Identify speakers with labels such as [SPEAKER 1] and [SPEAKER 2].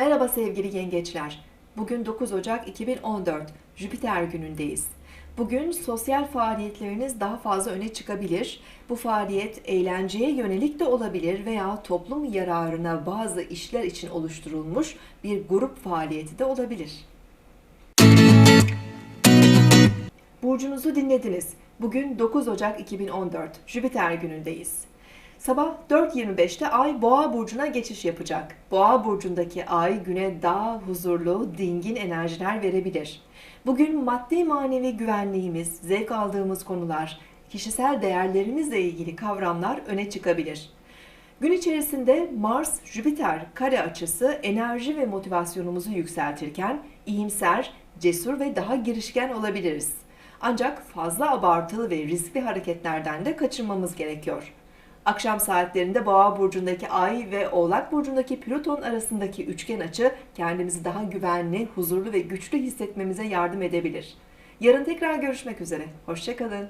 [SPEAKER 1] Merhaba sevgili yengeçler. Bugün 9 Ocak 2014, Jüpiter günündeyiz. Bugün sosyal faaliyetleriniz daha fazla öne çıkabilir. Bu faaliyet eğlenceye yönelik de olabilir veya toplum yararına bazı işler için oluşturulmuş bir grup faaliyeti de olabilir. Burcunuzu dinlediniz. Bugün 9 Ocak 2014, Jüpiter günündeyiz. Sabah 4.25'te Ay Boğa burcuna geçiş yapacak. Boğa burcundaki Ay güne daha huzurlu, dingin enerjiler verebilir. Bugün maddi manevi güvenliğimiz, zevk aldığımız konular, kişisel değerlerimizle ilgili kavramlar öne çıkabilir. Gün içerisinde Mars-Jüpiter kare açısı enerji ve motivasyonumuzu yükseltirken iyimser, cesur ve daha girişken olabiliriz. Ancak fazla abartılı ve riskli hareketlerden de kaçınmamız gerekiyor. Akşam saatlerinde Boğa burcundaki Ay ve Oğlak burcundaki Plüton arasındaki üçgen açı kendimizi daha güvenli, huzurlu ve güçlü hissetmemize yardım edebilir. Yarın tekrar görüşmek üzere. Hoşçakalın.